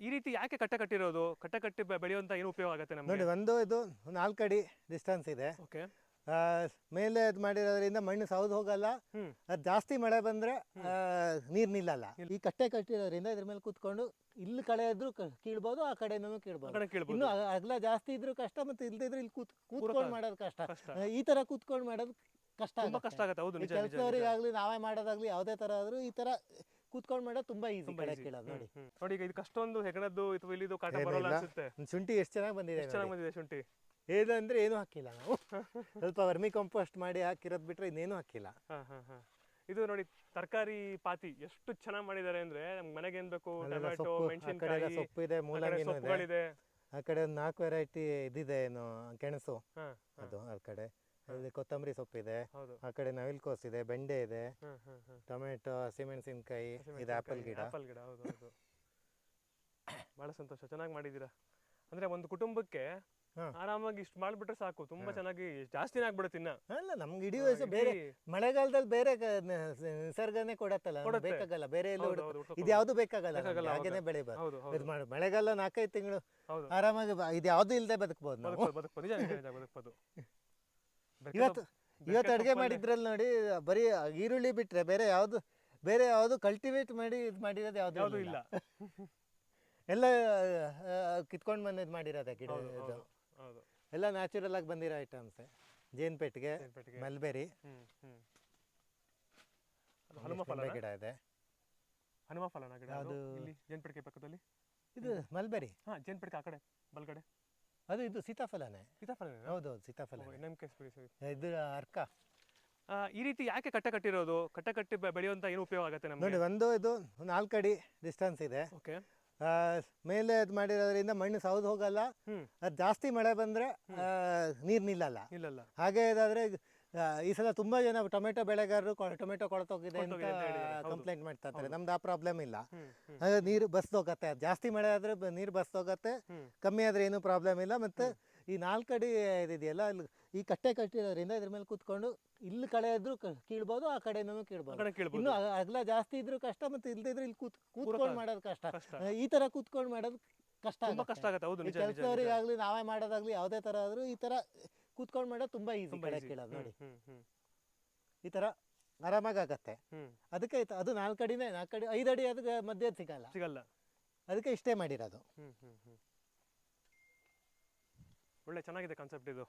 ಈ ರೀತಿ ಯಾಕೆ ಕಟ್ಟೆ ಕಟ್ಟಿರೋದು? ಕಟ್ಟೆ ಕಟ್ಟಿ ಬೆ- ಬೆಳೆಯುವಂತ ಏನು ಉಪಯೋಗ ಆಗುತ್ತೆ ನಮ್ಗೆ? ನೋಡಿ ಒಂದು ಇದು ನಾಲ್ಕು ಅಡಿ ಡಿಸ್ಟೆನ್ಸ್ ಇದೆ. ಓಕೆ. ಆ, ಮೇಲೆ ಅದು ಮಾಡಿರೋದ್ರಿಂದ ಮಣ್ಣು ಸೌದು ಹೋಗಲ್ಲ. ಹ್ಮ್. ಅದು ಜಾಸ್ತಿ ಮಳೆ ಬಂದ್ರೆ ನೀರು ನಿಲ್ಲಲ್ಲ. ಈ ಕಟ್ಟೆ ಕಟ್ಟಿರೋದ್ರಿಂದ ಇದ್ರ ಮೇಲೆ ಕೂತ್ಕೊಂಡು ಇಲ್ಲಿ ಕಡೆ ಇದ್ರು ಕೀಳ್ಬಹುದು ಕೀಳ್ಬೋದು ಆ ಕಡೆನೂ ಆ ಕೀಳ್ಬೋದು. ಕಡೆ ಇನ್ನು ಅಗ- ಅಗಲ ಜಾಸ್ತಿ ಇದ್ರು ಕಷ್ಟ ಮತ್ತೆ ಇಲ್ದಿದ್ರೆ ಇಲ್ಲಿ ಕೂತ್ ಕೂತ್ಕೊಂಡು ಮಾಡೋದು ಕಷ್ಟ. ಆ, ಈ ತರ ಕೂತ್ಕೊಂಡು ಮಾಡೋದು ಕಷ್ಟ ತುಂಬಾ ಕಷ್ಟ ಆಗುತ್ತೆ. ಹೌದು ನಿಜ ನಿಜ ಕೆಲಸದವರಿಗಾಗ್ಲಿ ನಾವೇ ಮಾಡೋದಾಗ್ಲಿ ಯಾವುದೇ ತರ ಆದ್ರೂ ಈ ತರ ಕೂತ್ಕೊಂಡು ಮಾಡೋದು ತುಂಬಾ ಈಸಿ ಕಡೆ easy. ನೋಡಿ. ನೋಡಿ ಈಗ ಇದಕ್ಕಷ್ಟೊಂದು ಹೆಗಣದ್ದು ಅಥವಾ ಇಲ್ಲಿದು ಕಾಟ ಬರೋಲ್ಲ ಅನ್ಸುತ್ತೆ. ಶುಂಠಿ ಎಷ್ಟು ಚೆನ್ನಾಗಿ ಬಂದಿದೆ ಚೆನ್ನಾಗಿ ಬಂದಿದೆ ಶುಂಠಿ? ಏನಂದ್ರೆ ಏನು ಹಾಕಿಲ್ಲ ನಾವು. ಸ್ವಲ್ಪ ವರ್ಮಿ ಕಂಪೋಸ್ಟ್ ಮಾಡಿ ಹಾಕಿರೋದು ಬಿಟ್ರೆ ಇನ್ನೇನು ಹಾಕಿಲ್ಲ. ಹಾ ಹಾ ಹಾ. ಇದು ನೋಡಿ ತರಕಾರಿ ಪಾತಿ ಎಷ್ಟು ಚೆನ್ನಾಗಿ ಮಾಡಿದ್ದಾರೆ ಅಂದ್ರೆ ನಮ್ಗೆ ಮನೆಗೆ ಏನ್ ಬೇಕು? ಟೊಮೆಟೊ ಮೆಣಸಿನಕಾಯಿ ಸೊಪ್ಪು ಇದೆ, ಮೂಲಂಗಿ ಇದೆ. ಆ ಕಡೆ ಒಂದು ನಾಲ್ಕು ವೆರೈಟಿ ಇದಿದೆ ಏನು ಗೆಣಸು ಹಾ. ಅದು ಆ ಕಡೆ. ಅಲ್ಲಿ ಕೊತ್ತಂಬರಿ ಸೊಪ್ಪಿದೆ ಹೌದು. ಆ ಕಡೆ ನವಿಲ್ಕೋಸ್ ಇದೆ ಬೆಂಡೆ ಇದೆ ಹ್ಮ್ ಹ್ಮ್ ಹ್ಮ್ ಟೊಮೆಟೊ ಹಸಿಮೆಣಸಿನಕಾಯಿ ಇದು ಆಪಲ್ ಗಿಡ. ಆಪಲ್ ಗಿಡ ಹೌದು ಹೌದು. ಬಹಳ ಸಂತೋಷ ಚೆನ್ನಾಗಿ ಮಾಡಿದ್ದೀರಾ? ಅಂದ್ರೆ ಒಂದು ಕುಟುಂಬಕ್ಕೆ ಹಾ. ಆರಾಮಾಗಿ ಇಷ್ಟು ಮಾಡ್ಬಿಟ್ರೆ ಸಾಕು. ತುಂಬಾ ಚೆನ್ನಾಗಿ ಜಾಸ್ತಿನೇ ಆಗ್ಬಿಡುತ್ತೆ ಇನ್ನ ಅಲ್ಲ ನಮ್ಗೆ ಇಡೀ ವಯಸ್ಸು ಬೇರೆ ಮಳೆಗಾಲದಲ್ಲಿ ಬೇರೆ ಕ- ನ- ಸ- ನಿಸರ್ಗನೇ ಕೊಡತ್ತಲ್ಲ ನಮ್ಗೆ ಬೇಕಾಗಲ್ಲ ಬೇರೆ ಎಲ್ಲೂ ಹೌದು, ಹೌದು, ಹುಡ್ಕಕ್ ಇದು ಯಾವುದು ಬೇಕಾಗಲ್ಲ ನಮ್ಗೆ, ಹಾಗೇನೆ ಹೌದು. ಬೆಳಿಬಾರ್ದು ಇದು ಮಾಡಿ ಮಳೆಗಾಲ ನಾಲ್ಕೈದು ತಿಂಗಳು ಹೌದು. ಆರಾಮಾಗಿ ಬ- ಇದು ಯಾವುದು ಇಲ್ಲದೆ ಬದುಕಬಹುದು ನಾವು. ಬದುಕ್ಬೋದು ಬದುಕ್ಬೋದು. ನಿಜ ನಿಜ ನಿಜ ಬದುಕ್ಬೋದು. ಬೆರ್ಕೆ ಇವತ್ತು ಇವತ್ತು ಅಡುಗೆ ಮಾಡಿದ್ರಲ್ಲಿ ನೋಡಿ ಬರೀ ಈರುಳ್ಳಿ ಬಿಟ್ರೆ ಬೇರೆ ಯಾವುದು ಬೇರೆ ಯಾವುದು ಕಲ್ಟಿವೇಟ್ ಮಾಡಿ ಇದು ಮಾಡಿರೋದು ಯಾವ್ದು ಇಲ್ಲ. ಎಲ್ಲ ಕಿತ್ಕೊಂಡು ಬಂದಿದ್ದು ಮಾಡಿರೋದ ಗಿಡ ಇದು. ಎಲ್ಲ ನ್ಯಾಚುರಲ್ ಆಗಿ ಬಂದಿರೋ ಐಟಮ್ಸ್ ಜೇನ್ ಪೆಟ್ಟಿಗೆ ಮಲ್ಬೆರಿ ಗಿಡ ಇದೆ. ಹನುಮ ಫಲನ ಗಿಡ ಅದು? ಇಲ್ಲಿ ಜೇನ್ಪೆಟ್ಟಿಗೆ ಪಕ್ಕದಲ್ಲಿ? ಇದು ಮಲ್ಬೆರಿ ಹಾ ಜೇನ್ಪೆಟ್ಟಿಗೆ ಆ ಕಡೆ ಬಲ್ಗಡೆ. ಅದು ಇದು ಸೀತಾಫಲನೇ. ಸೀತಾಫಲನೇ. ಹೌದೌದು ಸೀತಾಫಲ ಬಿಡಿ ಸರಿ. ಇದು ಅರ್ಕ. ಆ, ಈ ರೀತಿ ಯಾಕೆ ಕಟ್ಟ ಕಟ್ಟಿರೋದು? ಕಟ್ಟ ಕಟ್ಟಿ ಬೆ- ಬೆಳೆಯುವಂತ ಏನು ಉಪಯೋಗ ಆಗುತ್ತೆ ನಮಗೆ? ನೋಡಿ ಒಂದು ಇದು ನಾಲ್ಕು ಅಡಿ ಡಿಸ್ಟೆನ್ಸ್ ಇದೆ. ಓಕೆ. ಆ, ಮೇಲೆ ಇದು ಮಾಡಿರೋದ್ರಿಂದ ಮಣ್ಣು ಸೌದು ಹೋಗಲ್ಲ. ಹ್ಮ್. ಅದು ಜಾಸ್ತಿ ಮಳೆ ಬಂದರೆ ನೀರು ನಿಲ್ಲಲ್ಲ. ಇಲ್ಲಲ್ಲ ಹಾಗೆ ಇದಾದ್ರೆ ಈ ಸಲ ತುಂಬಾ ಜನ ಟೊಮೆಟೊ ಬೆಳೆಗಾರರು ಟೊಮೆಟೊ ಕೊಳತೋಗಿದೆ ಅಂತ. ಕಂಪ್ಲೇಂಟ್ ಮಾಡ್ತಾ ಇರ್ತಾರೆ ನಮ್ದು ಆ ಪ್ರಾಬ್ಲಮ್ ಇಲ್ಲ. ನೀರ್ ಬಸ್ದೋಗತ್ತೆ ಜಾಸ್ತಿ ಮಳೆ ಆದ್ರೆ ನೀರು ಬಸ್ದೋಗತ್ತೆ ಕಮ್ಮಿ ಆದ್ರೆ ಏನು ಪ್ರಾಬ್ಲಮ್ ಇಲ್ಲ. ಮತ್ತೆ ಈ ನಾಲ್ಕಡಿ ಇದೆಯಲ್ಲ ಈ ಕಟ್ಟೆ ಕಟ್ಟಿರೋದ್ರಿಂದ ಇದ್ರ ಮೇಲೆ ಕೂತ್ಕೊಂಡು ಇಲ್ಲಿ ಕಡೆ ಇದ್ರು ಕೀಳ್ಬೋದು ಆ ಕಡೆನೂ ಕೀಳ್ಬೋದು. ಇನ್ನು ಅಗಲ ಜಾಸ್ತಿ ಇದ್ರೂ ಕಷ್ಟ ಮತ್ತೆ ಇಲ್ದಿದ್ರೆ ಇಲ್ಲಿ ಕೂತ್ ಕೂತ್ಕೊಂಡು ಮಾಡೋದು ಕಷ್ಟ. ಈ ತರ ಕೂತ್ಕೊಂಡು ಮಾಡೋದು ಕಷ್ಟ. ಕಷ್ಟ ಆಗುತ್ತೆ. ಹೌದು. ಕೆಲಸದವರಿಗಾಗ್ಲಿ ನಾವೇ ಮಾಡೋದಾಗ್ಲಿ ಯಾವುದೇ ತರ ಆದ್ರೂ ಈ ತರ ಕೂತ್ಕೊಂಡು ಮಾಡೋದು ತುಂಬಾ ಈಸಿ ತುಂಬಾ easy. ಕೀಳೋದು ನೋಡಿ. ಹ್ಮ್ ಹ್ಮ್. ಈ ತರ ಆರಾಮಾಗಿ ಆಗತ್ತೆ ಹ್ಮ್. ಅದಕ್ಕೆ ಅದು ನಾಲ್ಕು ಅಡಿನೇ ನಾಲ್ಕು ಅಡಿ ಐದು ಅಡಿ ಅದಕ್ಕೆ ಮಧ್ಯ ಸಿಗಲ್ಲ. ಸಿಗಲ್ಲ. ಅದಕ್ಕೆ ಇಷ್ಟೇ ಮಾಡಿರೋದು. ಹ್ಮ್ ಹ್ಮ್ ಹ್ಮ್. ಒಳ್ಳೆ ಚೆನ್ನಾಗಿದೆ ಕಾನ್ಸೆಪ್ಟ್ ಇದು.